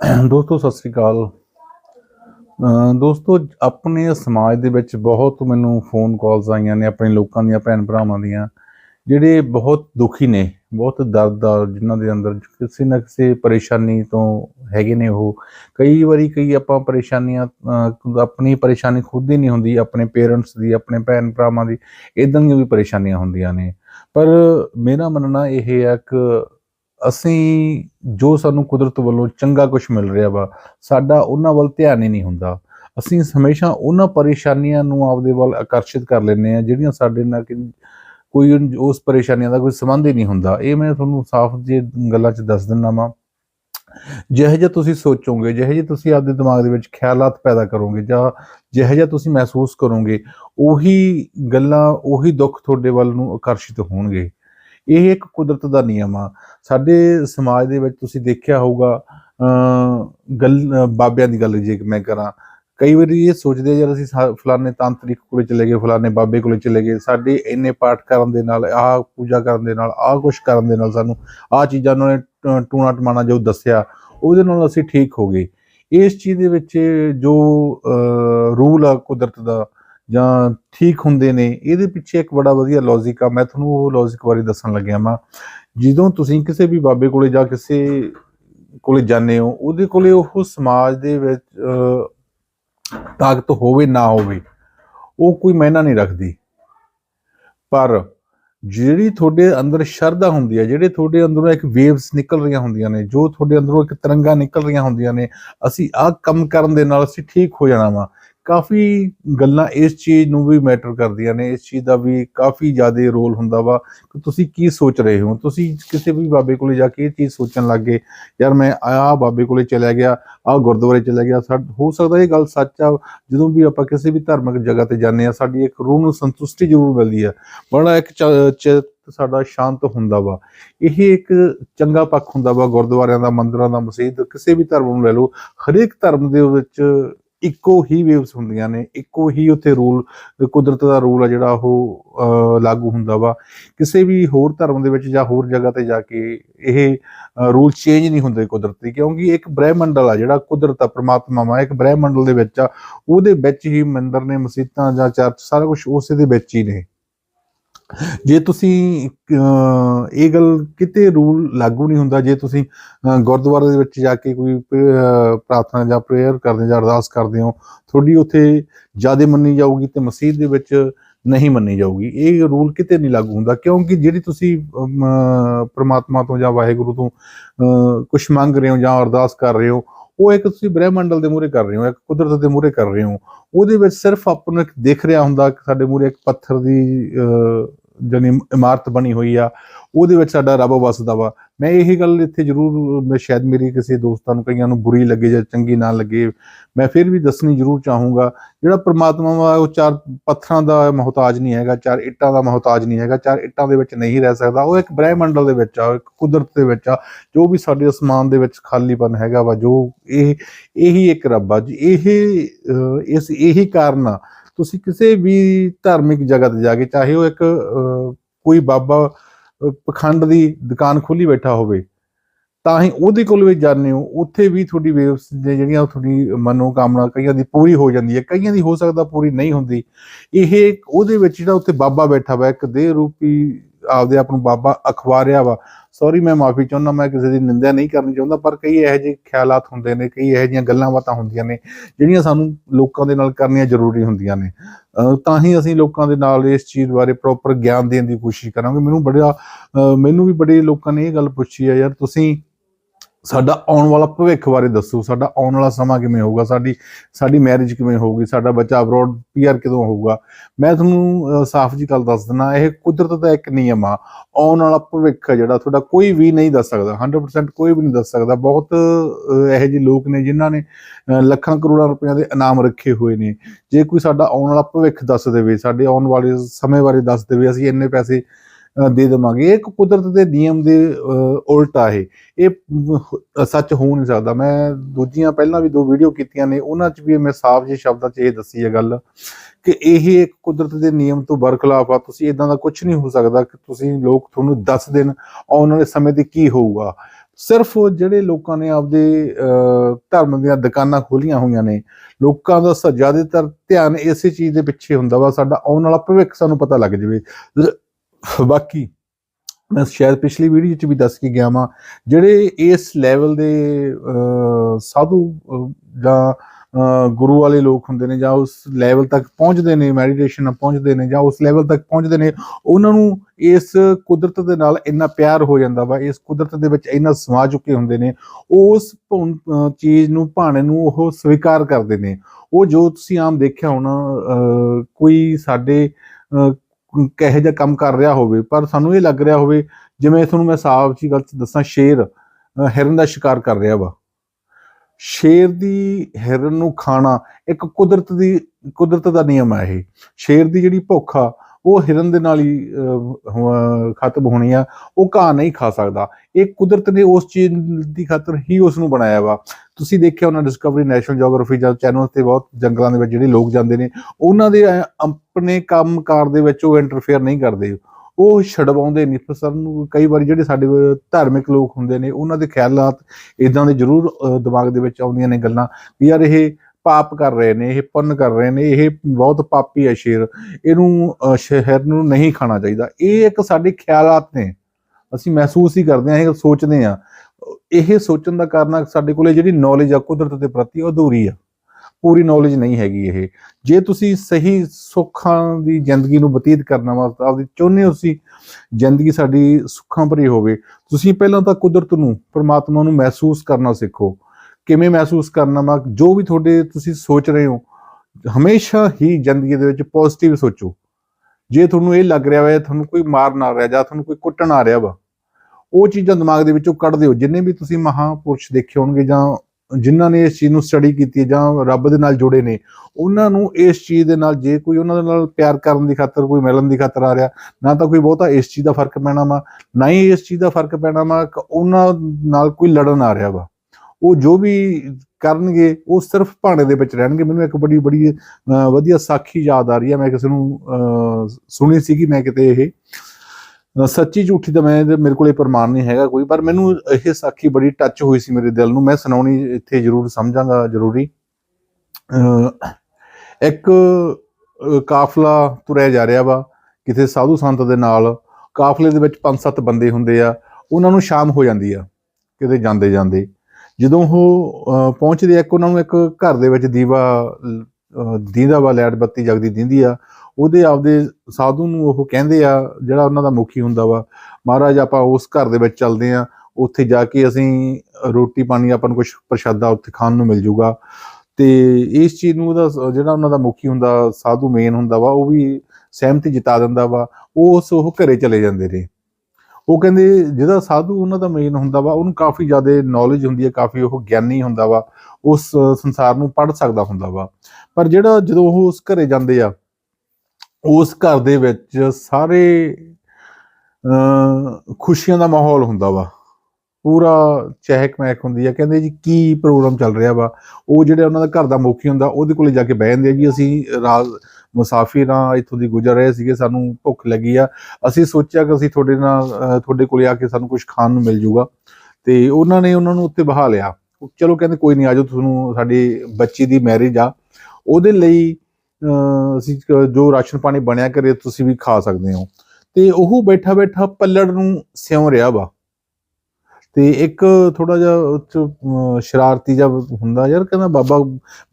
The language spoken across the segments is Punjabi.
ਦੋਸਤੋ, ਸਤਿ ਸ੍ਰੀ ਅਕਾਲ। ਦੋਸਤੋ, ਆਪਣੇ ਸਮਾਜ ਦੇ ਵਿੱਚ ਬਹੁਤ ਮੈਨੂੰ ਫੋਨ ਕਾਲਸ ਆਈਆਂ ਨੇ ਆਪਣੇ ਲੋਕਾਂ ਦੀਆਂ, ਭੈਣ ਭਰਾਵਾਂ ਦੀਆਂ, ਜਿਹੜੇ ਬਹੁਤ ਦੁਖੀ ਨੇ, ਬਹੁਤ ਦਰਦ ਆ, ਜਿਨ੍ਹਾਂ ਦੇ ਅੰਦਰ ਕਿਸੇ ਨਾ ਕਿਸੇ ਪਰੇਸ਼ਾਨੀ ਤੋਂ ਹੈਗੇ ਨੇ ਉਹ। ਕਈ ਵਾਰੀ ਕਈ ਆਪਾਂ ਪਰੇਸ਼ਾਨੀਆਂ ਆਪਣੀ ਪਰੇਸ਼ਾਨੀ ਖੁਦ ਹੀ ਨਹੀਂ ਹੁੰਦੀ, ਆਪਣੇ ਪੇਰੈਂਟਸ ਦੀ, ਆਪਣੇ ਭੈਣ ਭਰਾਵਾਂ ਦੀ ਇਦਾਂ ਦੀਆਂ ਵੀ ਪਰੇਸ਼ਾਨੀਆਂ ਹੁੰਦੀਆਂ ਨੇ। ਪਰ ਮੇਰਾ ਮੰਨਣਾ ਇਹ ਹੈ ਕਿ ਅਸੀਂ ਜੋ ਸਾਨੂੰ ਕੁਦਰਤ ਵੱਲੋਂ ਚੰਗਾ ਕੁਝ ਮਿਲ ਰਿਹਾ ਵਾ, ਸਾਡਾ ਉਹਨਾਂ ਵੱਲ ਧਿਆਨ ਹੀ ਨਹੀਂ ਹੁੰਦਾ। ਅਸੀਂ ਹਮੇਸ਼ਾ ਉਹਨਾਂ ਪਰੇਸ਼ਾਨੀਆਂ ਨੂੰ ਆਪਦੇ ਵੱਲ ਆਕਰਸ਼ਿਤ ਕਰ ਲੈਂਦੇ ਆ ਜਿਹੜੀਆਂ ਸਾਡੇ ਨਾਲ ਕਿ- ਕੋਈ ਉਸ ਪਰੇਸ਼ਾਨੀਆਂ ਦਾ ਕੋਈ ਸੰਬੰਧ ਹੀ ਨਹੀਂ ਹੁੰਦਾ। ਇਹ ਮੈਂ ਤੁਹਾਨੂੰ ਸਾਫ਼ ਜੇ ਗੱਲਾਂ 'ਚ ਦੱਸ ਦਿੰਦਾ ਵਾਂ। ਜਿਹੋ ਜਿਹਾ ਤੁਸੀਂ ਸੋਚੋਗੇ, ਜਿਹੋ ਜਿਹੇ ਤੁਸੀਂ ਆਪਦੇ ਦਿਮਾਗ ਦੇ ਵਿੱਚ ਖਿਆਲਤ ਪੈਦਾ ਕਰੋਗੇ ਜਾਂ ਜਿਹੋ ਜਿਹਾ ਤੁਸੀਂ ਮਹਿਸੂਸ ਕਰੋਗੇ, ਉਹੀ ਗੱਲਾਂ, ਉਹੀ ਦੁੱਖ ਤੁਹਾਡੇ ਵੱਲ ਨੂੰ ਆਕਰਸ਼ਿਤ ਹੋਣਗੇ। ਇਹ ਇੱਕ ਕੁਦਰਤ ਦਾ ਨਿਯਮ ਆ। ਸਾਡੇ ਸਮਾਜ ਦੇ ਵਿੱਚ ਤੁਸੀਂ ਦੇਖਿਆ ਹੋਊਗਾ ਗੱਲ ਬਾਬਿਆਂ ਦੀ ਗੱਲ ਜੇ ਮੈਂ ਕਰਾਂ, ਕਈ ਵਾਰੀ ਇਹ ਸੋਚਦੇ ਆ, ਯਾਰ ਅਸੀਂ ਫਲਾਣੇ ਤਾਂਤਰਿਕ ਕੋਲੇ ਚਲੇ ਗਏ, ਫਲਾਣੇ ਬਾਬੇ ਕੋਲੇ ਚਲੇ ਗਏ, ਸਾਡੇ ਇੰਨੇ ਪਾਠ ਕਰਨ ਦੇ ਨਾਲ, ਆਹ ਪੂਜਾ ਕਰਨ ਦੇ ਨਾਲ, ਆਹ ਕੁਛ ਕਰਨ ਦੇ ਨਾਲ ਸਾਨੂੰ ਆਹ ਚੀਜ਼ਾਂ ਉਹਨਾਂ ਨੇ ਟ- ਟੂਣਾ ਟਮਾਣਾ ਜੋ ਦੱਸਿਆ, ਉਹਦੇ ਨਾਲ ਅਸੀਂ ਠੀਕ ਹੋ ਗਏ। ਇਸ ਚੀਜ਼ ਦੇ ਵਿੱਚ ਜੋ ਰੂਲ ਆ ਕੁਦਰਤ ਦਾ ਜਾਂ ਠੀਕ ਹੁੰਦੇ ਨੇ, ਇਹਦੇ ਪਿੱਛੇ ਇੱਕ ਬੜਾ ਵਧੀਆ ਲੌਜੀਕ ਆ। ਮੈਂ ਤੁਹਾਨੂੰ ਉਹ ਲੌਜੀਕ ਬਾਰੇ ਦੱਸਣ ਲੱਗਿਆ ਮੈਂ ਜਦੋਂ ਤੁਸੀਂ ਕਿਸੇ ਵੀ ਬਾਬੇ ਕੋਲੇ ਜਾਂ ਕਿਸੇ ਕੋਲੇ ਜਾਂਦੇ ਹੋ, ਉਹਦੇ ਕੋਲੇ ਉਹ ਸਮਾਜ ਦੇ ਵਿੱਚ ਤਾਕਤ ਹੋਵੇ ਨਾ ਹੋਵੇ, ਉਹ ਕੋਈ ਮਾਇਨਾ ਨਹੀਂ ਰੱਖਦੀ। ਪਰ ਜਿਹੜੀ ਤੁਹਾਡੇ ਅੰਦਰ ਸ਼ਰਧਾ ਹੁੰਦੀ ਹੈ ਜਿਹੜੇ ਤੁਹਾਡੇ ਅੰਦਰੋਂ ਇੱਕ ਵੇਵਸ ਨਿਕਲ ਰਹੀਆਂ ਹੁੰਦੀਆਂ ਨੇ, ਜੋ ਤੁਹਾਡੇ ਅੰਦਰੋਂ ਇੱਕ ਤਰੰਗਾਂ ਨਿਕਲ ਰਹੀਆਂ ਹੁੰਦੀਆਂ ਨੇ, ਅਸੀਂ ਆਹ ਕੰਮ ਕਰਨ ਦੇ ਨਾਲ ਅਸੀਂ ਠੀਕ ਹੋ ਜਾਣਾ ਵਾ। ਕਾਫੀ ਗੱਲਾਂ ਇਸ ਚੀਜ਼ ਨੂੰ ਵੀ ਮੈਟਰ ਕਰਦੀਆਂ ਨੇ, ਇਸ ਚੀਜ਼ ਦਾ ਵੀ ਕਾਫੀ ਜ਼ਿਆਦਾ ਰੋਲ ਹੁੰਦਾ ਵਾ। ਕਿ ਤੁਸੀਂ ਕੀ ਸੋਚ ਰਹੇ ਹੋ? ਤੁਸੀਂ ਕਿਸੇ ਵੀ ਬਾਬੇ ਕੋਲੇ ਜਾ ਕੇ ਇਹ ਚੀਜ਼ ਸੋਚਣ ਲੱਗ ਗਏ, ਯਾਰ ਮੈਂ ਆਹ ਬਾਬੇ ਕੋਲੇ ਚਲਿਆ ਗਿਆ ਆਹ ਗੁਰਦੁਆਰੇ ਚਲਿਆ ਗਿਆ ਹੋ ਸਕਦਾ ਇਹ ਗੱਲ ਸੱਚ ਆ, ਜਦੋਂ ਵੀ ਆਪਾਂ ਕਿਸੇ ਵੀ ਧਾਰਮਿਕ ਜਗ੍ਹਾ ਤੇ ਜਾਂਦੇ ਆ ਸਾਡੀ ਇੱਕ ਰੂਹ ਨੂੰ ਸੰਤੁਸ਼ਟੀ ਜ਼ਰੂਰ ਮਿਲਦੀ ਆ। ਬੜਾ ਇੱਕ ਚ- ਸਾਡਾ ਸ਼ਾਂਤ ਹੁੰਦਾ ਵਾ। ਇਹ ਇੱਕ ਚੰਗਾ ਪੱਖ ਹੁੰਦਾ ਵਾ, ਗੁਰਦੁਆਰਿਆਂ ਦਾ, ਮੰਦਿਰਾਂ ਦਾ, ਮਸਜਿਦ, ਕਿਸੇ ਵੀ ਧਰਮ ਨੂੰ ਲੈ ਲਓ, ਹਰੇਕ ਧਰਮ ਦੇ ਵਿੱਚ ਇੱਕੋ ਹੀ ਵੇਵਸ ਹੁੰਦੀਆਂ ਨੇ, ਇੱਕੋ ਹੀ ਉੱਥੇ ਰੂਲ ਕੁਦਰਤ ਦਾ ਰੂਲ ਆ ਜਿਹੜਾ ਉਹ ਲਾਗੂ ਹੁੰਦਾ ਵਾ। ਕਿਸੇ ਵੀ ਹੋਰ ਧਰਮ ਦੇ ਵਿੱਚ ਜਾਂ ਹੋਰ ਜਗ੍ਹਾ ਤੇ ਜਾ ਕੇ ਇਹ ਰੂਲ ਚੇਂਜ ਨਹੀਂ ਹੁੰਦੇ ਕੁਦਰਤੀ, ਕਿਉਂਕਿ ਇੱਕ ਬ੍ਰਹਿਮੰਡਲ ਆ ਜਿਹੜਾ ਕੁਦਰਤ ਆ, ਪ੍ਰਮਾਤਮਾ ਵਾ, ਇੱਕ ਬ੍ਰਹਿਮੰਡਲ ਦੇ ਵਿੱਚ ਆ, ਉਹਦੇ ਵਿੱਚ ਹੀ ਮੰਦਰ ਨੇ ਮਸਜਿਦਾਂ ਜਾਂ ਚਰਚ ਸਾਰਾ ਕੁਝ ਉਸੇ ਦੇ ਵਿੱਚ ਹੀ ਨੇ। ਜੇ ਤੁਸੀਂ ਇਹ ਗੱਲ ਕਿਤੇ ਰੂਲ ਲਾਗੂ ਨਹੀਂ ਹੁੰਦਾ ਜੇ ਤੁਸੀਂ ਗੁਰਦੁਆਰੇ ਦੇ ਵਿੱਚ ਜਾ ਕੇ ਕੋਈ ਪ੍ਰਾਰਥਨਾ ਜਾਂ ਪ੍ਰੇਅਰ ਕਰਦੇ ਜਾਂ ਅਰਦਾਸ ਕਰਦੇ ਹੋ ਤੁਹਾਡੀ ਉੱਥੇ ਜ਼ਿਆਦਾ ਮੰਨੀ ਜਾਊਗੀ ਤੇ ਮਸਜਿਦ ਦੇ ਵਿੱਚ ਨਹੀਂ ਮੰਨੀ ਜਾਊਗੀ। ਇਹ ਰੂਲ ਕਿਤੇ ਨਹੀਂ ਲਾਗੂ ਹੁੰਦਾ ਕਿਉਂਕਿ ਜਿਹੜੀ ਤੁਸੀਂ ਅਮ, ਪ੍ਰਮਾਤਮਾ ਤੋਂ ਜਾਂ ਵਾਹਿਗੁਰੂ ਤੋਂ ਕੁਝ ਮੰਗ ਰਹੇ ਹੋ ਜਾਂ ਅਰਦਾਸ ਕਰ ਰਹੇ ਹੋ ਉਹ ਇੱਕ ਤੁਸੀਂ ਬ੍ਰਹਿਮੰਡਲ ਦੇ ਮੂਹਰੇ ਕਰ ਰਹੇ ਹੋ ਇੱਕ ਕੁਦਰਤ ਦੇ ਮੂਹਰੇ ਕਰ ਰਹੇ ਹੋ ਉਹਦੇ ਵਿੱਚ ਸਿਰਫ ਆਪਾਂ ਨੂੰ ਇੱਕ ਦਿਖ ਰਿਹਾ ਹੁੰਦਾ ਕਿ ਸਾਡੇ ਮੂਹਰੇ ਇੱਕ ਪੱਥਰ ਦੀ ਅਹ, ਜਾਣੀ ਇਮਾਰਤ ਬਣੀ ਹੋਈ ਆ ਉਹਦੇ ਵਿੱਚ ਸਾਡਾ ਰੱਬ ਵਸਦਾ ਵਾ। ਮੈਂ ਇਹ ਗੱਲ ਇੱਥੇ ਜ਼ਰੂਰ ਮੈਂ ਸ਼ਾਇਦ ਮੇਰੀ ਕਿਸੇ ਦੋਸਤਾਂ ਨੂੰ ਕਈਆਂ ਨੂੰ ਬੁਰੀ ਲੱਗੇ ਜਾਂ ਚੰਗੀ ਨਾ ਲੱਗੇ ਮੈਂ ਫਿਰ ਵੀ ਦੱਸਣੀ ਜ਼ਰੂਰ ਚਾਹੂੰਗਾ। ਜਿਹੜਾ ਪ੍ਰਮਾਤਮਾ ਵਾ ਉਹ ਚਾਰ ਪੱਥਰਾਂ ਦਾ ਮੁਹਤਾਜ ਨਹੀਂ ਹੈਗਾ ਚਾਰ ਇੱਟਾਂ ਦਾ ਮੁਹਤਾਜ ਨਹੀਂ ਹੈਗਾ ਚਾਰ ਇੱਟਾਂ ਦੇ ਵਿੱਚ ਨਹੀਂ ਰਹਿ ਸਕਦਾ। ਉਹ ਇੱਕ ਬ੍ਰਹਿਮੰਡਲ ਦੇ ਵਿੱਚ ਆ ਇੱਕ ਕੁਦਰਤ ਦੇ ਵਿੱਚ ਆ ਜੋ ਵੀ ਸਾਡੇ ਅਸਮਾਨ ਦੇ ਵਿੱਚ ਖਾਲੀਪਨ ਹੈਗਾ ਵਾ ਜੋ ਇਹ ਇਹੀ ਇੱਕ ਰੱਬ ਆ। ਜੀ ਇਹ ਇਸ ਇਹੀ ਕਾਰਨ ਆ ਤੁਸੀਂ ਕਿਸੇ ਵੀ ਧਾਰਮਿਕ ਜਗ੍ਹਾ ਤੇ ਜਾ ਕੇ, ਚਾਹੇ ਉਹ ਇੱਕ ਕੋਈ ਬਾਬਾ ਪਖੰਡ ਦੀ ਦੁਕਾਨ ਖੋਲੀ ਬੈਠਾ ਹੋਵੇ, ਤਾਂ ਹੀ ਉਹਦੇ ਕੋਲ ਵੀ ਜਾਂਦੇ ਹੋ। ਉੱਥੇ ਵੀ ਤੁਹਾਡੀ ਵੇਵਸ ਜਿਹੜੀਆਂ ਤੁਹਾਡੀ ਮਨੋ ਕਾਮਨਾ ਕਈਆਂ ਦੀ ਪੂਰੀ ਹੋ ਜਾਂਦੀ ਹੈ, ਕਈਆਂ ਦੀ ਹੋ ਸਕਦਾ ਪੂਰੀ ਨਹੀਂ ਹੁੰਦੀ। ਇਹ, ਉਹਦੇ ਵਿੱਚ ਜਿਹੜਾ ਉੱਥੇ ਬਾਬਾ ਬੈਠਾ ਵਾ, ਇੱਕ ਦੇਹ ਰੂਪੀ ਆਪਦੇ ਆਪ ਨੂੰ ਬਾਬਾ ਅਖਵਾਰਿਆ ਵਾ। ਸੌਰੀ ਮੈਂ ਮਾਫੀ ਚਾਹੁੰਦਾ, ਮੈਂ ਕਿਸੇ ਦੀ ਨਿੰਦਿਆ ਨਹੀਂ ਕਰਨੀ ਚਾਹੁੰਦਾ, ਪਰ ਕਈ ਇਹੋ ਜਿਹੇ ਖਿਆਲਾਤ ਹੁੰਦੇ ਨੇ, ਕਈ ਇਹੋ ਜਿਹੀਆਂ ਗੱਲਾਂ ਬਾਤਾਂ ਹੁੰਦੀਆਂ ਨੇ, ਜਿਹੜੀਆਂ ਸਾਨੂੰ ਲੋਕਾਂ ਦੇ ਨਾਲ ਕਰਨੀਆਂ ਜ਼ਰੂਰੀ ਹੁੰਦੀਆਂ ਨੇ। ਅਹ ਤਾਂ ਹੀ ਅਸੀਂ ਲੋਕਾਂ ਦੇ ਨਾਲ ਇਸ ਚੀਜ਼ ਬਾਰੇ ਪ੍ਰੋਪਰ ਗਿਆਨ ਦੇਣ ਦੀ ਕੋਸ਼ਿਸ਼ ਕਰਾਂਗੇ। ਮੈਨੂੰ ਬੜਾ ਮੈਨੂੰ ਵੀ ਬੜੇ ਲੋਕਾਂ ਨੇ ਇਹ ਗੱਲ ਪੁੱਛੀ ਆ, ਯਾਰ ਤੁਸੀਂ ਸਾਡਾ ਆਉਣ ਵਾਲਾ ਭਵਿੱਖ ਬਾਰੇ ਦੱਸੋ ਸਾਡਾ ਆਉਣ ਵਾਲਾ ਸਮਾਂ ਕਿਵੇਂ ਹੋਊਗਾ ਸਾਡੀ ਸਾਡੀ ਮੈਰਿਜ ਕਿਵੇਂ ਹੋਊਗੀ ਸਾਡਾ ਬੱਚਾ ਅਬਰੋਡ ਪੀਆਰ ਕਦੋਂ ਹੋਊਗਾ? ਮੈਂ ਤੁਹਾਨੂੰ ਸਾਫ਼ ਜੀ ਗੱਲ ਦੱਸ ਦਿੰਦਾ ਇਹ ਕੁਦਰਤ ਦਾ ਇੱਕ ਨਿਯਮ ਆ ਆਉਣ ਵਾਲਾ ਭਵਿੱਖ ਜਿਹੜਾ ਤੁਹਾਡਾ ਕੋਈ ਵੀ ਨਹੀਂ ਦੱਸ ਸਕਦਾ 100% ਕੋਈ ਵੀ ਨਹੀਂ ਦੱਸ ਸਕਦਾ। ਬਹੁਤ ਇਹੋ ਜਿਹੇ ਲੋਕ ਨੇ ਜਿਨ੍ਹਾਂ ਨੇ ਅਹ, ਲੱਖਾਂ ਕਰੋੜਾਂ ਰੁਪਈਆ ਦੇ ਇਨਾਮ ਰੱਖੇ ਹੋਏ ਨੇ। ਜੇ ਕੋਈ ਸਾਡਾ ਆਉਣ ਵਾਲਾ ਭਵਿੱਖ ਦੱਸ ਦੇਵੇ ਸਾਡੇ ਆਉਣ ਵਾਲੇ ਸਮੇਂ ਬਾਰੇ ਦੱਸ ਦੇਵੇ ਅਸੀਂ ਇੰਨੇ ਪੈਸੇ ਦੇ ਦੇਵਾਂਗੇ। ਇਹ ਇੱਕ ਕੁਦਰਤ ਦੇ ਨਿਯਮ ਦੇ ਉਲਟ ਆ ਇਹ ਇਹ ਸੱਚ ਹੋ ਨਹੀਂ ਸਕਦਾ। ਮੈਂ ਦੂਜੀਆਂ ਪਹਿਲਾਂ ਵੀ ਦੋ ਵੀਡੀਓ ਕੀਤੀਆਂ ਨੇ ਉਹਨਾਂ 'ਚ ਵੀ ਮੈਂ ਸਾਫ਼ ਜਿਹੇ ਸ਼ਬਦਾਂ 'ਚ ਇਹ ਦੱਸੀ ਹੈ ਗੱਲ ਕਿ ਇਹ ਇੱਕ ਕੁਦਰਤ ਦੇ ਨਿਯਮ ਤੋਂ ਬਰਖਲਾਫ ਆ। ਤੁਸੀਂ ਇਦਾਂ ਦਾ ਕੁਝ ਨਹੀਂ ਹੋ ਸਕਦਾ ਕਿ ਤੁਸੀਂ ਲੋਕ ਤੁਹਾਨੂੰ ਦੱਸ ਦੇਣ ਆਉਣ ਵਾਲੇ ਸਮੇਂ ਤੇ ਕੀ ਹੋਊਗਾ। ਸਿਰਫ ਜਿਹੜੇ ਲੋਕਾਂ ਨੇ ਆਪਦੇ ਅਹ, ਧਰਮ ਦੀਆਂ ਦੁਕਾਨਾਂ ਖੋਲੀਆਂ ਹੋਈਆਂ ਨੇ ਲੋਕਾਂ ਦਾ ਜ਼ਿਆਦਾਤਰ ਧਿਆਨ ਇਸੇ ਚੀਜ਼ ਦੇ ਪਿੱਛੇ ਹੁੰਦਾ ਵਾ। ਸਾਡਾ ਆਉਣ ਵਾਲਾ ਭਵਿੱਖ ਸਾਨੂੰ ਪਤਾ ਲੱਗ ਜਾਵੇ। ਬਾਕੀ ਮੈਂ ਸ਼ਾਇਦ ਪਿਛਲੀ ਵੀਡੀਓ 'ਚ ਵੀ ਦੱਸ ਕੇ ਗਿਆ ਵਾਂ, ਜਿਹੜੇ ਇਸ ਲੈਵਲ ਦੇ ਸਾਧੂ ਜਾਂ ਗੁਰੂ ਵਾਲੇ ਲੋਕ ਹੁੰਦੇ ਨੇ ਜਾਂ ਉਸ ਲੈਵਲ ਤੱਕ ਪਹੁੰਚਦੇ ਨੇ ਮੈਡੀਟੇਸ਼ਨ ਨਾਲ ਪਹੁੰਚਦੇ ਨੇ ਜਾਂ ਉਸ ਲੈਵਲ ਤੱਕ ਪਹੁੰਚਦੇ ਨੇ, ਉਹਨਾਂ ਨੂੰ ਇਸ ਕੁਦਰਤ ਦੇ ਨਾਲ ਇੰਨਾ ਪਿਆਰ ਹੋ ਜਾਂਦਾ ਵਾ, ਇਸ ਕੁਦਰਤ ਦੇ ਵਿੱਚ ਇੰਨਾ ਸਮਾ ਚੁੱਕੇ ਹੁੰਦੇ ਨੇ, ਉਸ ਭੁੰ- ਚੀਜ਼ ਨੂੰ, ਭਾਣੇ ਨੂੰ ਉਹ ਸਵੀਕਾਰ ਕਰਦੇ ਨੇ। ਉਹ ਜੋ ਤੁਸੀਂ ਆਮ ਦੇਖਿਆ ਹੋਣਾ ਕੋਈ ਸਾਡੇ ਕਹੇ ਜਿਹਾ ਕੰਮ ਕਰ ਰਿਹਾ ਹੋਵੇ ਪਰ ਸਾਨੂੰ ਇਹ ਲੱਗ ਰਿਹਾ ਹੋਵੇ ਜਿਵੇਂ ਤੁਹਾਨੂੰ ਮੈਂ ਸਾਫ਼ ਜੀ ਗੱਲ ਚ ਦੱਸਾਂ ਸ਼ੇਰ ਅਹ, ਹਿਰਨ ਦਾ ਸ਼ਿਕਾਰ ਕਰ ਰਿਹਾ ਵਾ। ਸ਼ੇਰ ਦੀ ਹਿਰਨ ਨੂੰ ਖਾਣਾ ਇੱਕ ਕੁਦਰਤ ਦੀ ਕੁਦਰਤ ਦਾ ਨਿਯਮ ਹੈ ਇਹ। ਸ਼ੇਰ ਦੀ ਜਿਹੜੀ ਭੁੱਖ ਆ ਉਹ ਹਿਰਨ ਦੇ ਨਾਲ ਹੀ ਖਤਮ ਹੋਣੀ ਆ, ਉਹ ਘਾਹ ਨਹੀਂ ਖਾ ਸਕਦਾ। ਇਹ ਕੁਦਰਤ ਨੇ ਉਸ ਚੀਜ਼ ਦੀ ਖਾਤਰ ਹੀ ਉਸ ਨੂੰ ਬਣਾਇਆ ਵਾ। ਤੁਸੀਂ ਦੇਖਿਆ ਉਹਨਾਂ ਡਿਸਕਵਰੀ ਨੈਸ਼ਨਲ ਜੀਓਗ੍ਰਾਫੀ ਜਾਂ ਚੈਨਲ ਤੇ ਬਹੁਤ ਜੰਗਲਾਂ ਦੇ ਵਿੱਚ ਜਿਹੜੇ ਲੋਕ ਜਾਂਦੇ ਨੇ, ਉਹਨਾਂ ਦੇ ਐਂ ਆਪਣੇ ਕੰਮਕਾਰ ਦੇ ਵਿੱਚ ਉਹ ਇੰਟਰਫੇਅਰ ਨਹੀਂ ਕਰਦੇ। ਉਹ ਛਡਵਾਉਂਦੇ ਨਹੀਂ। ਪਰ ਸਾਨੂੰ ਕਈ ਵਾਰੀ ਜਿਹੜੇ ਸਾਡੇ ਧਾਰਮਿਕ ਲੋਕ ਹੁੰਦੇ ਨੇ, ਉਹਨਾਂ ਦੇ ਖਿਆਲਾਤ ਇਦਾਂ ਦੇ ਜ਼ਰੂਰ ਦਿਮਾਗ ਦੇ ਵਿੱਚ ਆਉਂਦੀਆਂ ਨੇ ਗੱਲਾਂ ਵੀ ਯਾਰ ਇਹ ਪਾਪ ਕਰ ਰਹੇ ਨੇ, ਇਹ ਪੁੰਨ ਕਰ ਰਹੇ ਨੇ, ਇਹ ਬਹੁਤ ਪਾਪੀ ਹੈ ਸ਼ੇਰ। ਇਹਨੂੰ ਸ਼ਹਿਰ ਨੂੰ ਨਹੀਂ ਖਾਣਾ ਚਾਹੀਦਾ। ਇਹ ਇੱਕ ਸਾਡੇ ਖਿਆਲਾਤ ਨੇ। ਅਸੀਂ ਮਹਿਸੂਸ ਹੀ ਕਰਦੇ ਹਾਂ, ਇਹ ਸੋਚਦੇ ਹਾਂ। ਇਹ ਸੋਚਣ ਦਾ ਕਾਰਨ ਸਾਡੇ ਕੋਲੇ ਜਿਹੜੀ ਨੌਲੇਜ ਆ, ਕੁਦਰਤ ਦੇ ਪ੍ਰਤੀ ਉਹ ਅਧੂਰੀ ਆ। ਪੂਰੀ ਨੌਲੇਜ ਨਹੀਂ ਹੈਗੀ ਇਹ। ਜੇ ਤੁਸੀਂ ਸਹੀ ਸੁੱਖਾਂ ਦੀ ਜ਼ਿੰਦਗੀ ਨੂੰ ਬਤੀਤ ਕਰਨਾ ਵਾਸਤੇ ਆਪਦੀ ਚਾਹੁੰਦੇ ਹੋ ਤੁਸੀਂ ਜ਼ਿੰਦਗੀ ਸਾਡੀ ਸੁੱਖਾਂ ਭਰੀ ਹੋਵੇ, ਤੁਸੀਂ ਪਹਿਲਾਂ ਤਾਂ ਕੁਦਰਤ ਨੂੰ, ਪ੍ਰਮਾਤਮਾ ਨੂੰ ਮਹਿਸੂਸ ਕਰਨਾ ਸਿੱਖੋ। ਕਿਵੇਂ ਮਹਿਸੂਸ ਕਰਨਾ ਵਾ, ਜੋ ਵੀ ਤੁਹਾਡੇ ਤੁਸੀਂ ਸੋਚ ਰਹੇ ਹੋ, ਹਮੇਸ਼ਾ ਹੀ ਜ਼ਿੰਦਗੀ ਦੇ ਵਿੱਚ ਪੋਜ਼ਿਟਿਵ ਸੋਚੋ। ਜੇ ਤੁਹਾਨੂੰ ਇਹ ਲੱਗ ਰਿਹਾ ਵਾ ਤੁਹਾਨੂੰ ਕੋਈ ਮਾਰਨ ਆ ਰਿਹਾ, ਜਾਂ ਤੁਹਾਨੂੰ ਕੋਈ ਕੁੱਟਣ ਆ ਰਿਹਾ ਵਾ, ਉਹ ਚੀਜ਼ਾਂ ਦਿਮਾਗ ਦੇ ਵਿੱਚੋਂ ਕੱਢ ਦਿਓ। ਜਿੰਨੇ ਵੀ ਤੁਸੀਂ ਮਹਾਪੁਰਸ਼ ਦੇਖੇ ਹੋਣਗੇ, ਜਾਂ ਜਿਨ੍ਹਾਂ ਨੇ ਇਸ ਚੀਜ਼ ਨੂੰ ਸਟੱਡੀ ਕੀਤੀ ਜਾਂ ਰੱਬ ਦੇ ਨਾਲ ਜੁੜੇ ਨੇ, ਉਹਨਾਂ ਨੂੰ ਇਸ ਚੀਜ਼ ਦੇ ਨਾਲ ਜੇ ਕੋਈ ਉਹਨਾਂ ਦੇ ਨਾਲ ਪਿਆਰ ਕਰਨ ਦੀ ਖਾਤਰ, ਕੋਈ ਮਿਲਣ ਦੀ ਖਾਤਰ ਆ ਰਿਹਾ, ਨਾ ਤਾਂ ਕੋਈ ਬਹੁਤਾ ਇਸ ਚੀਜ਼ ਦਾ ਫ਼ਰਕ ਪੈਣਾ ਵਾ, ਨਾ ਹੀ ਇਸ ਚੀਜ਼ ਦਾ ਫ਼ਰਕ ਪੈਣਾ ਵਾ, ਕਿ ਉਹਨਾਂ ਨਾਲ ਕੋਈ ਲੜਨ ਆ ਰਿਹਾ ਵਾ। ਉਹ ਜੋ ਵੀ ਕਰਨਗੇ, ਉਹ ਸਿਰਫ ਭਾਣੇ ਦੇ ਵਿੱਚ ਰਹਿਣਗੇ। ਮੈਨੂੰ ਇੱਕ ਬੜੀ ਬੜੀ ਵਧੀਆ ਸਾਖੀ ਯਾਦ ਆ ਰਹੀ ਹੈ। ਮੈਂ ਕਿਸੇ ਨੂੰ ਸੁਣੀ ਸੀ ਕਿ ਮੈਂ ਕਿਤੇ ਇਹ ਸੱਚੀ ਝੂਠੀ ਤਾਂ ਮੈਂ ਇਹਦੇ- ਮੇਰੇ ਕੋਲੇ ਪ੍ਰਮਾਣ ਨਹੀਂ ਹੈਗਾ ਕੋਈ, ਪਰ ਮੈਨੂੰ ਇਹ ਸਾਖੀ ਬੜੀ ਟੱਚ ਹੋਈ ਸੀ ਮੇਰੇ ਦਿਲ ਨੂੰ। ਮੈਂ ਸੁਣਾਉਣੀ ਇੱਥੇ ਜ਼ਰੂਰ ਸਮਝਾਂਗਾ, ਜ਼ਰੂਰੀ। ਇੱਕ ਕਾਫਲਾ ਤੁਰਿਆ ਜਾ ਰਿਹਾ ਵਾ, ਕਿਤੇ ਸਾਧੂ ਸੰਤ ਦੇ ਨਾਲ। ਕਾਫਲੇ ਦੇ ਵਿੱਚ ਪੰਜ ਸੱਤ ਬੰਦੇ ਹੁੰਦੇ ਆ। ਉਹਨਾਂ ਨੂੰ ਸ਼ਾਮ ਹੋ ਜਾਂਦੀ ਆ, ਕਿਤੇ ਜਾਂਦੇ ਜਾਂਦੇ ਜਦੋਂ ਉਹ ਪਹੁੰਚਦੇ ਆ, ਇੱਕ ਉਹਨਾਂ ਨੂੰ ਇੱਕ ਘਰ ਦੇ ਵਿੱਚ ਦੀਵਾ ਦੀਂਦਾ ਵਾ ਲੈਟ ਬੱਤੀ ਜਗਦੀ ਦਿੰਦੀ ਆ, ਉਹਦੇ ਆਪਦੇ ਸਾਧੂ ਨੂੰ ਉਹ ਕਹਿੰਦੇ ਆ, ਜਿਹੜਾ ਉਹਨਾਂ ਦਾ ਮੁਖੀ ਹੁੰਦਾ ਵਾ, ਮਹਾਰਾਜ, ਆਪਾਂ ਉਸ ਘਰ ਦੇ ਵਿੱਚ ਚੱਲਦੇ ਆ, ਉੱਥੇ ਜਾ ਕੇ ਅਸੀਂ ਰੋਟੀ ਪਾਣੀ, ਆਪਾਂ ਨੂੰ ਕੁਝ ਪ੍ਰਸ਼ਾਦਾ ਉੱਥੇ ਖਾਣ ਨੂੰ ਮਿਲ ਜੂਗਾ। ਤੇ ਇਸ ਚੀਜ਼ ਨੂੰ ਉਹਦਾ ਜਿਹੜਾ ਉਹਨਾਂ ਦਾ ਮੁਖੀ ਹੁੰਦਾ, ਸਾਧੂ ਮੇਨ ਹੁੰਦਾ ਵਾ, ਉਹ ਵੀ ਸਹਿਮਤੀ ਜਤਾ ਦਿੰਦਾ ਵਾ ਉਸ, ਉਹ ਘਰੇ ਚਲੇ ਜਾਂਦੇ ਨੇ ਉਹ ਕਹਿੰਦੇ ਜਿਹਦਾ ਸਾਧੂ ਉਹਨਾਂ ਦਾ ਮੇਨ ਹੁੰਦਾ ਵਾ, ਉਹਨੂੰ ਕਾਫੀ ਜ਼ਿਆਦਾ ਨੌਲੇਜ ਹੁੰਦੀ ਹੈ, ਕਾਫੀ ਉਹ ਗਿਆਨੀ ਹੁੰਦਾ ਵਾ, ਉਸ ਸੰਸਾਰ ਨੂੰ ਪੜ੍ਹ ਸਕਦਾ ਹੁੰਦਾ ਵਾ। ਪਰ ਜਿਹੜਾ ਜਦੋਂ ਉਹ ਉਸ ਘਰੇ ਜਾਂਦੇ ਆ, ਉਸ ਘਰ ਦੇ ਵਿੱਚ ਸਾਰੇ ਅ ਖੁਸ਼ੀਆਂ ਦਾ ਮਾਹੌਲ ਹੁੰਦਾ ਵਾ। ਪੂਰਾ ਚਹਿਕ ਮਹਿਕ ਹੁੰਦੀ ਆ। ਕਹਿੰਦੇ ਜੀ ਕੀ ਪ੍ਰੋਗਰਾਮ ਚੱਲ ਰਿਹਾ ਵਾ? ਉਹ ਜਿਹੜੇ ਉਹਨਾਂ ਦਾ ਘਰ ਦਾ ਮੁਖੀ ਹੁੰਦਾ, ਉਹਦੇ ਕੋਲੇ ਜਾ ਕੇ ਬਹਿ ਜਾਂਦੇ ਆ ਜੀ ਅਸੀਂ ਰਾਤ ਮੁਸਾਫਿਰ ਆ ਇੱਥੋਂ ਦੀ ਗੁਜ਼ਰ ਰਹੇ ਸੀਗੇ ਸਾਨੂੰ ਭੁੱਖ ਲੱਗੀ ਆ। ਅਸੀਂ ਸੋਚਿਆ ਕਿ ਅਸੀਂ ਤੁਹਾਡੇ ਨਾਲ ਤੁਹਾਡੇ ਕੋਲੇ ਆ ਕੇ ਸਾਨੂੰ ਕੁਝ ਖਾਣ ਨੂੰ ਮਿਲ ਜੂਗਾ। ਤੇ ਉਹਨਾਂ ਨੇ ਉਹਨਾਂ ਨੂੰ ਉੱਤੇ ਬਹਾ ਲਿਆ। ਚਲੋ ਕਹਿੰਦੇ ਕੋਈ ਨਹੀਂ ਆਜੋ ਤੁਹਾਨੂੰ ਸਾਡੀ ਬੱਚੀ ਦੀ ਮੈਰਿਜ ਆ। ਉਹਦੇ ਲਈ ਅ, ਅਸੀਂ ਜੋ ਰਾਸ਼ਨ ਪਾਣੀ ਬਣਿਆ ਕਰੇ ਤੁਸੀਂ ਵੀ ਖਾ ਸਕਦੇ ਹੋ। ਤੇ ਉਹ ਬੈਠਾ ਬੈਠਾ ਪੱਲੜ ਨੂੰ ਸਿਉਂ ਰਿਹਾ ਵਾ। ਤੇ ਇੱਕ ਥੋੜਾ ਜਿਹਾ ਉਹ ਸ਼ਰਾਰਤੀ ਜਿਹਾ ਹੁੰਦਾ ਯਾਰ, ਕਹਿੰਦਾ ਬਾਬਾ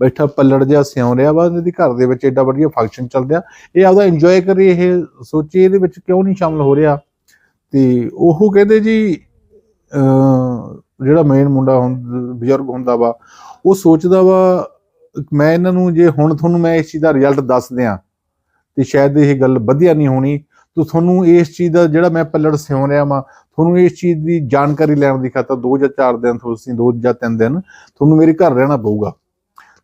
ਬੈਠਾ ਪੱਲੜ ਜਿਹਾ ਸਿਉਂ ਰਿਹਾ ਵਾ, ਇਹਦੇ ਘਰ ਦੇ ਵਿੱਚ ਐਡਾ ਵਧੀਆ ਫੰਕਸ਼ਨ ਚੱਲ ਰਿਹਾ। ਇਹ ਆਪਦਾ ਇੰਜੋਏ ਕਰੇ ਇਹ, ਸੋਚੇ ਇਹਦੇ ਵਿੱਚ ਕਿਉਂ ਨਹੀਂ ਸ਼ਾਮਲ ਹੋ ਰਿਹਾ। ਤੇ ਉਹ ਕਹਿੰਦੇ ਜੀ ਜਿਹੜਾ ਮੇਨ ਮੁੰਡਾ ਹੁੰਦਾ ਬਜ਼ੁਰਗ ਹੁੰਦਾ ਵਾ, ਉਹ ਸੋਚਦਾ ਵਾ, ਮੈਂ ਇਹਨਾਂ ਨੂੰ ਜੇ ਹੁਣ ਤੁਹਾਨੂੰ ਮੈਂ ਇਸ ਚੀਜ਼ ਦਾ ਰਿਜ਼ਲਟ ਦੱਸ ਦਿਆਂ, ਤੇ ਸ਼ਾਇਦ ਇਹ ਗੱਲ ਵਧੀਆ ਨਹੀਂ ਹੋਣੀ ਤੋ ਤੁਹਾਨੂੰ ਇਸ ਚੀਜ਼ ਦਾ ਜਿਹੜਾ ਮੈਂ ਪੱਲੜ ਸਿਉਂ ਰਿਹਾ ਵਾਂ, ਤੁਹਾਨੂੰ ਇਸ ਚੀਜ਼ ਦੀ ਜਾਣਕਾਰੀ ਲੈਣ ਦੀ ਖਾਤਰ ਦੋ ਜਾਂ ਚਾਰ ਦਿਨ ਤੁਸੀਂ ਦੋ ਜਾਂ ਤਿੰਨ ਦਿਨ ਤੁਹਾਨੂੰ ਮੇਰੇ ਘਰ ਰਹਿਣਾ ਪਊਗਾ।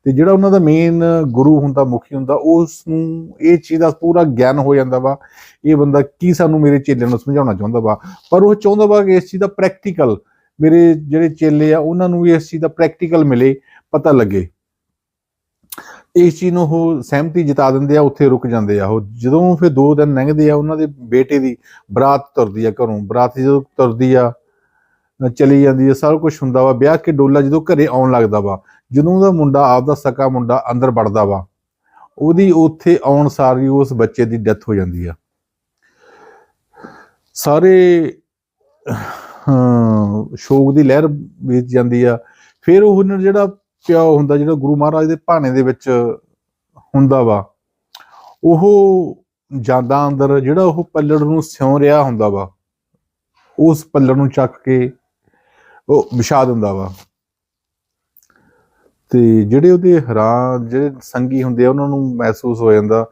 ਤੇ ਜਿਹੜਾ ਉਹਨਾਂ ਦਾ ਮੇਨ ਗੁਰੂ ਹੁੰਦਾ, ਮੁਖੀ ਹੁੰਦਾ ਉਸ ਨੂੰ ਇਹ ਚੀਜ਼ ਦਾ ਪੂਰਾ ਗਿਆਨ ਹੋ ਜਾਂਦਾ ਵਾ। ਇਹ ਬੰਦਾ ਕੀ ਸਾਨੂੰ ਮੇਰੇ ਚੇਲਿਆਂ ਨੂੰ ਸਮਝਾਉਣਾ ਚਾਹੁੰਦਾ ਵਾ। ਪਰ ਉਹ ਚਾਹੁੰਦਾ ਵਾ ਕਿ ਇਸ ਚੀਜ਼ ਦਾ ਪ੍ਰੈਕਟੀਕਲ ਮੇਰੇ ਜਿਹੜੇ ਚੇਲੇ ਆ, ਉਹਨਾਂ ਨੂੰ ਵੀ ਇਸ ਚੀਜ਼ ਦਾ ਪ੍ਰੈਕਟੀਕਲ ਮਿਲੇ, ਪਤਾ ਲੱਗੇ। ਇਸ ਚੀਜ਼ ਨੂੰ ਉਹ ਸਹਿਮਤੀ ਜਤਾ ਦਿੰਦੇ ਆ, ਉੱਥੇ ਰੁਕ ਜਾਂਦੇ ਆ ਉਹ। ਜਦੋਂ ਫਿਰ ਦੋ ਦਿਨ ਲੰਘਦੇ ਆ, ਉਹਨਾਂ ਦੇ ਬੇਟੇ ਦੀ ਬਰਾਤ ਤੁਰਦੀ ਆ ਘਰੋਂ। ਬਰਾਤ ਜਦੋਂ ਤੁਰਦੀ ਆ ਚਲੀ ਜਾਂਦੀ ਆ ਸਾਰਾ ਕੁਝ ਹੁੰਦਾ ਵਾ। ਵਿਆਹ ਕੇ ਡੋਲਾ ਜਦੋਂ ਘਰੇ ਆਉਣ ਲੱਗਦਾ ਵਾ, ਜਦੋਂ ਉਹਦਾ ਮੁੰਡਾ ਆਪਦਾ ਸਕਾ ਮੁੰਡਾ ਅੰਦਰ ਵੜਦਾ ਵਾ, ਉਹਦੀ ਉੱਥੇ ਆਉਣ ਸਾਰ ਹੀ ਉਸ ਬੱਚੇ ਦੀ ਡੈਥ ਹੋ ਜਾਂਦੀ ਆ। ਸਾਰੇ ਹਾਂ ਸ਼ੋਕ ਦੀ ਲਹਿਰ ਵਿੱਚ ਜਾਂਦੀ ਆ। ਫਿਰ ਉਹ ਹੁਣ ਜਿਹੜਾ ਪਿਓ ਹੁੰਦਾ ਜਿਹੜਾ ਗੁਰੂ ਮਹਾਰਾਜ ਦੇ ਭਾਣੇ ਦੇ ਵਿੱਚ ਹੁੰਦਾ ਵਾ, ਉਹ ਜਾਂਦਾ ਅੰਦਰ ਜਿਹੜਾ ਉਹ ਪੱਲੜ ਨੂੰ ਸਿਉਂ ਰਿਹਾ ਹੁੰਦਾ ਵਾ, ਉਸ ਪੱਲੜ ਨੂੰ ਚੱਕ ਕੇ ਉਹ ਵਿਛਾ ਦਿੰਦਾ ਵਾ। ਤੇ ਜਿਹੜੇ ਉਹਦੇ ਹੈਰਾਨ, ਜਿਹੜੇ ਸੰਗੀ ਹੁੰਦੇ ਆ, ਉਹਨਾਂ ਨੂੰ ਮਹਿਸੂਸ ਹੋ ਜਾਂਦਾ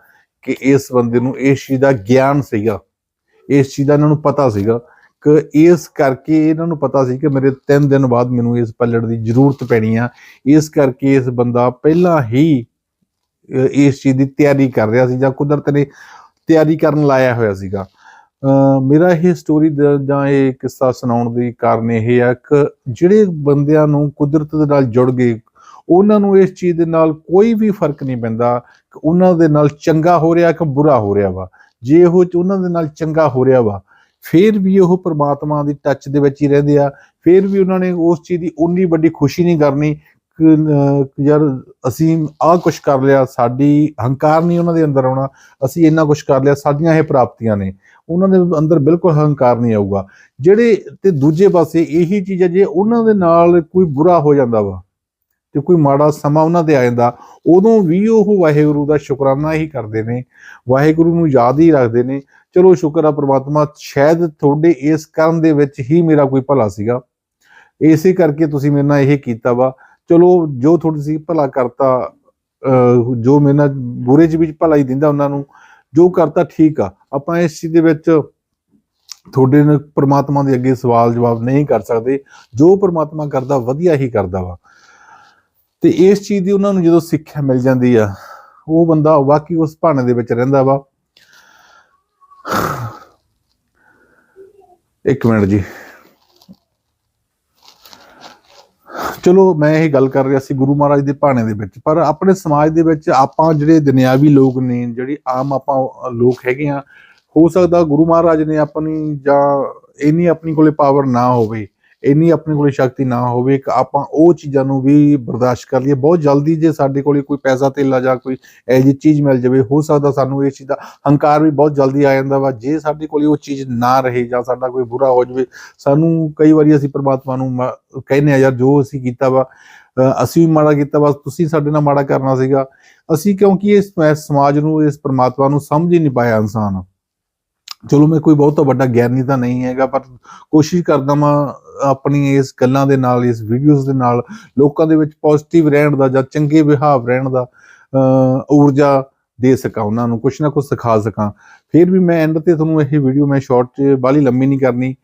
ਕਿ ਇਸ ਬੰਦੇ ਨੂੰ ਇਸ ਚੀਜ਼ ਦਾ ਗਿਆਨ ਸੀਗਾ, ਇਸ ਚੀਜ਼ ਦਾ ਇਹਨਾਂ ਨੂੰ ਪਤਾ ਸੀਗਾ ਕਿ ਇਸ ਕਰਕੇ ਇਹਨਾਂ ਨੂੰ ਪਤਾ ਸੀ ਕਿ ਮੇਰੇ 3 ਦਿਨ ਬਾਅਦ ਮੈਨੂੰ ਇਸ ਪੱਲੜ ਦੀ ਜ਼ਰੂਰਤ ਪੈਣੀ ਆ। ਇਸ ਕਰਕੇ ਇਸ ਬੰਦਾ ਪਹਿਲਾਂ ਹੀ ਇਸ ਚੀਜ਼ ਦੀ ਤਿਆਰੀ ਕਰ ਰਿਹਾ ਸੀ ਜਾਂ ਕੁਦਰਤ ਨੇ ਤਿਆਰੀ ਕਰਨ ਲਾਇਆ ਹੋਇਆ ਸੀਗਾ। ਅਹ, ਮੇਰਾ ਇਹ ਸਟੋਰੀ ਜਾਂ ਇਹ ਕਿੱਸਾ ਸੁਣਾਉਣ ਦੀ ਕਾਰਨ ਇਹ ਆ ਕਿ ਜਿਹੜੇ ਬੰਦਿਆਂ ਨੂੰ ਕੁਦਰਤ ਦੇ ਨਾਲ ਜੁੜ ਗਏ ਉਹਨਾਂ ਨੂੰ ਇਸ ਚੀਜ਼ ਦੇ ਨਾਲ ਕੋਈ ਵੀ ਫ਼ਰਕ ਨਹੀਂ ਪੈਂਦਾ ਕਿ ਉਹਨਾਂ ਦੇ ਨਾਲ ਚੰਗਾ ਹੋ ਰਿਹਾ ਕਿ ਬੁਰਾ ਹੋ ਰਿਹਾ ਵਾ। ਜੇ ਉਹ ਉਹਨਾਂ ਦੇ ਨਾਲ ਚੰਗਾ ਹੋ ਰਿਹਾ ਵਾ ਫਿਰ ਵੀ ਉਹ ਪ੍ਰਮਾਤਮਾ ਦੀ ਟੱਚ ਦੇ ਵਿੱਚ ਹੀ ਰਹਿੰਦੇ ਆ, ਫਿਰ ਵੀ ਉਹਨਾਂ ਨੇ ਉਸ ਚੀਜ਼ ਦੀ ਉਨੀ ਵੱਡੀ ਖੁਸ਼ੀ ਨਹੀਂ ਕਰਨੀ ਕਿ ਯਾਰ ਅਸੀਂ ਆਹ ਕੁਝ ਕਰ ਲਿਆ, ਸਾਡੀ ਹੰਕਾਰ ਨਹੀਂ ਉਹਨਾਂ ਦੇ ਅੰਦਰ ਆਉਣਾ, ਅਸੀਂ ਇੰਨਾ ਕੁਝ ਕਰ ਲਿਆ, ਸਾਡੀਆਂ ਇਹ ਪ੍ਰਾਪਤੀਆਂ ਨੇ। ਉਹਨਾਂ ਦੇ ਅੰਦਰ ਬਿਲਕੁਲ ਹੰਕਾਰ ਨਹੀਂ ਆਊਗਾ। ਜਿਹੜੇ ਤੇ ਦੂਜੇ ਪਾਸੇ ਇਹੀ ਚੀਜ਼ ਹੈ ਜੇ ਉਹਨਾਂ ਦੇ ਨਾਲ ਕੋਈ ਬੁਰਾ ਹੋ ਜਾਂਦਾ ਵਾ ਤੇ ਕੋਈ ਮਾੜਾ ਸਮਾਂ ਉਹਨਾਂ ਦੇ ਆ ਜਾਂਦਾ, ਉਦੋਂ ਵੀ ਉਹ ਵਾਹਿਗੁਰੂ ਦਾ ਸ਼ੁਕਰਾਨਾ ਹੀ ਕਰਦੇ ਨੇ, ਵਾਹਿਗੁਰੂ ਨੂੰ ਯਾਦ ਹੀ ਰੱਖਦੇ ਨੇ, ਚਲੋ ਸ਼ੁਕਰ ਆ ਪ੍ਰਮਾਤਮਾ ਸ਼ਾਇਦ ਤੁਹਾਡੇ ਇਸ ਕਰਮ ਦੇ ਵਿੱਚ ਹੀ ਮੇਰਾ ਕੋਈ ਭਲਾ ਸੀਗਾ। ਇਸੇ ਕਰਕੇ ਤੁਸੀਂ ਮੇਰੇ ਨਾਲ ਇਹ ਕੀਤਾ ਵਾ, ਚਲੋ ਜੋ ਤੁਹਾਡੇ ਭਲਾ ਕਰਤਾ, ਅਹ ਜੋ ਮੇਰੇ ਨਾਲ ਬੁਰੇ ਚ ਵੀ ਭਲਾ ਹੀ ਦਿੰਦਾ ਉਹਨਾਂ ਨੂੰ, ਜੋ ਕਰਤਾ ਠੀਕ ਆ, ਆਪਾਂ ਇਸ ਚੀਜ਼ ਦੇ ਵਿੱਚ ਤੁਹਾਡੇ ਨਾਲ ਪ੍ਰਮਾਤਮਾ ਦੇ ਅੱਗੇ ਸਵਾਲ ਜਵਾਬ ਨਹੀਂ ਕਰ ਸਕਦੇ, ਜੋ ਪ੍ਰਮਾਤਮਾ ਕਰਦਾ ਵਧੀਆ ਹੀ ਕਰਦਾ ਵਾ। ਤੇ ਇਸ ਚੀਜ਼ ਦੀ ਉਹਨਾਂ ਨੂੰ ਜਦੋਂ ਸਿੱਖਿਆ ਮਿਲ ਜਾਂਦੀ ਆ, ਉਹ ਬੰਦਾ ਵਾਕਈ ਉਸ ਭਾਣੇ ਦੇ ਵਿੱਚ ਰਹਿੰਦਾ ਵਾ। ਇੱਕ ਮਿੰਟ ਜੀ। ਚਲੋ, ਮੈਂ ਇਹ ਗੱਲ ਕਰ ਰਿਹਾ ਸੀ ਗੁਰੂ ਮਹਾਰਾਜ ਦੇ ਭਾਣੇ ਦੇ ਵਿੱਚ, ਪਰ ਆਪਣੇ ਸਮਾਜ ਦੇ ਵਿੱਚ ਆਪਾਂ ਜਿਹੜੇ ਦੁਨਿਆਵੀ ਲੋਕ ਨੇ, ਜਿਹੜੇ ਆਮ ਆਪਾਂ ਲੋਕ ਹੈਗੇ ਆ, ਹੋ ਸਕਦਾ ਗੁਰੂ ਮਹਾਰਾਜ ਨੇ ਆਪਣੀ ਜਾਂ ਇੰਨੀ ਆਪਣੀ ਕੋਲੇ ਪਾਵਰ ਨਾ ਹੋਵੇ। ਇੰਨੀ ਆਪਣੇ ਕੋਲੇ ਸ਼ਕਤੀ ਨਾ ਹੋਵੇ ਕਿ ਆਪਾਂ ਉਹ ਚੀਜ਼ਾਂ ਨੂੰ ਵੀ ਬਰਦਾਸ਼ਤ ਕਰ ਲਈਏ। ਬਹੁਤ ਜਲਦੀ ਜੇ ਸਾਡੇ ਕੋਲੇ ਕੋਈ ਪੈਸਾ ਧੇਲਾ ਜਾਂ ਕੋਈ ਇਹੋ ਜਿਹੀ ਚੀਜ਼ ਮਿਲ ਜਾਵੇ, ਹੋ ਸਕਦਾ ਸਾਨੂੰ ਇਸ ਚੀਜ਼ ਦਾ ਹੰਕਾਰ ਵੀ ਬਹੁਤ ਜਲਦੀ ਆ ਜਾਂਦਾ ਵਾ। ਜੇ ਸਾਡੇ ਕੋਲੇ ਉਹ ਚੀਜ਼ ਨਾ ਰਹੇ ਜਾਂ ਸਾਡਾ ਕੋਈ ਬੁਰਾ ਹੋ ਜਾਵੇ, ਸਾਨੂੰ ਕਈ ਵਾਰੀ ਅਸੀਂ ਪ੍ਰਮਾਤਮਾ ਨੂੰ ਮ- ਕਹਿੰਦੇ ਆ, ਯਾਰ ਜੋ ਅਸੀਂ ਕੀਤਾ ਵਾ ਅਸੀਂ ਵੀ ਮਾੜਾ ਕੀਤਾ ਬਸ ਤੁਸੀਂ ਸਾਡੇ ਨਾਲ ਮਾੜਾ ਕਰਨਾ ਸੀਗਾ। ਅਸੀਂ ਕਿਉਂਕਿ ਇਸ ਇਸ ਸਮਾਜ ਨੂੰ, ਇਸ ਪ੍ਰਮਾਤਮਾ ਨੂੰ ਸਮਝ ਹੀ ਨਹੀਂ ਪਾਇਆ ਇਨਸਾਨ। ਚਲੋ ਮੈਂ ਕੋਈ ਬਹੁਤਾ ਵੱਡਾ ਗਿਆਨੀ ਤਾਂ ਨਹੀਂ ਹੈਗਾ, ਪਰ ਕੋਸ਼ਿਸ਼ ਕਰਦਾ ਮੈਂ ਆਪਣੀ ਇਸ ਗੱਲਾਂ ਦੇ ਨਾਲ, ਇਸ ਵੀਡੀਓਜ਼ ਦੇ ਨਾਲ ਲੋਕਾਂ ਦੇ ਵਿੱਚ ਪੋਜ਼ਿਟਿਵ ਰਹਿਣ ਦਾ ਜਾਂ ਚੰਗੇ ਵਿਹਾਵ ਰਹਿਣ ਦਾ ਊਰਜਾ ਦੇ ਸਕਾਂ ਉਹਨਾਂ ਨੂੰ ਕੁਝ ਨਾ ਕੁਝ ਸਿਖਾ ਸਕਾਂ। ਫਿਰ ਵੀ ਮੈਂ ਐਂਡ ਤੇ ਤੁਹਾਨੂੰ ਇਹ ਵੀਡੀਓ ਮੈਂ ਸ਼ਾਰਟ 'ਚ ਬਾਲੀ ਲੰਮੀ ਨਹੀਂ ਕਰਨੀ।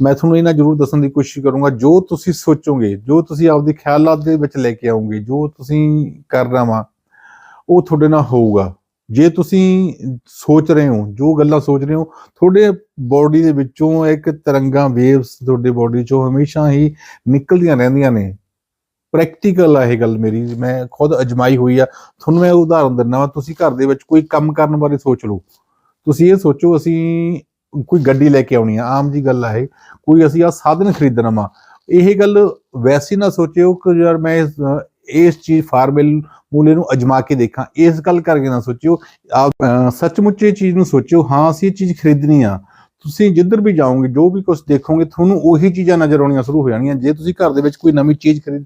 ਮੈਂ ਤੁਹਾਨੂੰ ਇਹਨਾਂ ਜ਼ਰੂਰ ਦੱਸਣ ਦੀ ਕੋਸ਼ਿਸ਼ ਕਰੂੰਗਾ, ਜੋ ਤੁਸੀਂ ਸੋਚੋਗੇ, ਜੋ ਤੁਸੀਂ ਆਪਦੇ ਖਿਆਲਾਂ ਦੇ ਵਿੱਚ ਲੈ ਕੇ ਆਉਂਗੇ ਜੋ ਤੁਸੀਂ ਕਰਨਾ ਵਾ, ਉਹ ਤੁਹਾਡੇ ਨਾਲ ਹੋਊਗਾ। ਜੇ ਤੁਸੀਂ ਸੋਚ ਰਹੇ ਹੋ, ਜੋ ਗੱਲਾਂ ਸੋਚ ਰਹੇ ਹੋ, ਤੁਹਾਡੇ ਬਾਡੀ ਦੇ ਵਿੱਚੋਂ ਇੱਕ ਤਰੰਗਾਂ ਵੇਵਸ ਤੁਹਾਡੇ ਬਾਡੀ ਚੋਂ ਹਮੇਸ਼ਾ ਹੀ ਨਿਕਲਦੀਆਂ ਰਹਿੰਦੀਆਂ ਨੇ। ਪ੍ਰੈਕਟੀਕਲ ਆ ਇਹ ਗੱਲ ਮੇਰੀ, ਮੈਂ ਖੁਦ ਅਜਮਾਈ ਹੋਈ ਆ। ਤੁਹਾਨੂੰ ਮੈਂ ਉਦਾਹਰਨ ਦਿੰਦਾ ਵਾਂ, ਤੁਸੀਂ ਘਰ ਦੇ ਵਿੱਚ ਕੋਈ ਕੰਮ ਕਰਨ ਬਾਰੇ ਸੋਚ ਲਓ। ਤੁਸੀਂ ਇਹ ਸੋਚੋ, ਅਸੀਂ ਕੋਈ ਗੱਡੀ ਲੈ ਕੇ ਆਉਣੀ ਆ, ਆਮ ਜੀ ਗੱਲ ਆ ਇਹ। ਕੋਈ ਅਸੀਂ ਆ ਸਾਧਨ ਖਰੀਦਣਾ ਵਾ। ਇਹ ਗੱਲ ਵੈਸੇ ਨਾ ਸੋਚਿਓ ਕਿ ਯਾਰ ਮੈਂ ਇਸ, ਚੀਜ਼ ਫਾਰਮਲ ਮੂਲੇ ਨੂੰ ਅਜਮਾ ਕੇ ਦੇਖਾਂ। ਇਸ ਗੱਲ ਕਰਕੇ ਨਾ ਸੋਚਿਓ। ਆਪ ਸੱਚਮੁੱਚ ਇਹ ਚੀਜ਼ ਨੂੰ ਸੋਚਿਓ ਹਾਂ ਅਸੀਂ ਇਹ ਚੀਜ਼ ਖਰੀਦਣੀ ਆ। ਤੁਸੀਂ ਜਿੱਧਰ ਵੀ ਜਾਓਗੇ, ਜੋ ਵੀ ਕੁਝ ਦੇਖੋਗੇ, ਤੁਹਾਨੂੰ ਉਹੀ ਚੀਜ਼ਾਂ ਨਜ਼ਰ ਆਉਣੀਆਂ ਸ਼ੁਰੂ ਹੋ ਜਾਣਗੀਆਂ। ਜੇ ਤੁਸੀਂ ਘਰ ਦੇ ਵਿੱਚ ਕੋਈ ਨਵੀਂ ਚੀਜ਼ ਖਰੀਦ,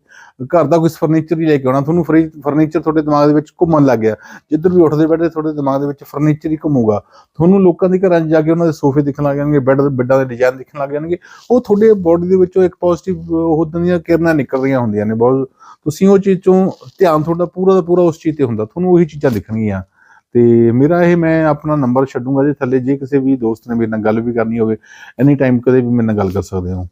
ਘਰ ਦਾ ਕੋਈ ਫਰਨੀਚਰ ਹੀ ਲੈ ਕੇ ਆਉਣਾ, ਤੁਹਾਨੂੰ ਫਰਨੀਚਰ ਤੁਹਾਡੇ ਦਿਮਾਗ ਦੇ ਵਿੱਚ ਘੁੰਮਣ ਲੱਗ ਗਿਆ। ਜਿੱਧਰ ਵੀ ਉੱਠਦੇ ਬੈਠਦੇ ਤੁਹਾਡੇ ਦਿਮਾਗ ਦੇ ਵਿੱਚ ਫਰਨੀਚਰ ਹੀ ਘੁੰਮੂਗਾ। ਤੁਹਾਨੂੰ ਲੋਕਾਂ ਦੇ ਘਰਾਂ 'ਚ ਜਾ ਕੇ ਉਹਨਾਂ ਦੇ ਸੋਫੇ ਦਿਖਣ ਲੱਗ ਜਾਣਗੇ, ਬੈੱਡ, ਬੈੱਡਾਂ ਦੇ ਡਿਜ਼ਾਈਨ ਦਿਖਣ ਲੱਗ ਜਾਣਗੇ। ਉਹ ਤੁਹਾਡੇ ਬਾਡੀ ਦੇ ਵਿੱਚੋਂ ਇੱਕ ਪੋਜ਼ਿਟਿਵ ਉਹ ਦੀਆਂ ਕਿਰਨਾਂ ਨਿਕਲ ਰਹੀਆਂ ਹੁੰਦੀਆਂ ਨੇ। ਬਹੁਤ, ਤੁਸੀਂ ਉਹ ਚੀਜ਼ ਤੋਂ ਧਿਆਨ ਤੁਹਾਡਾ ਪੂਰਾ ਦਾ ਪੂਰਾ ਉਸ ਚੀਜ਼ ਤੇ ਹੁੰਦਾ। ਤੁਹਾਨੂੰ ਉਹੀ ਚੀਜ਼ਾਂ ਦਿਖਣਗੀਆਂ। ਤੇ ਮੇਰਾ ਇਹ ਮੈਂ ਆਪਣਾ ਨੰਬਰ ਛੱਡੂੰਗਾ ਜੀ ਥੱਲੇ, ਜੇ ਕਿਸੇ ਵੀ ਦੋਸਤ ਨੇ ਮੇਰੇ ਨਾਲ ਗੱਲ ਵੀ ਕਰਨੀ ਹੋਵੇ ਐਨੀ ਟਾਈਮ ਕਦੇ ਵੀ ਮੇਰੇ ਨਾਲ ਗੱਲ ਕਰ ਸਕਦੇ ਹੋ।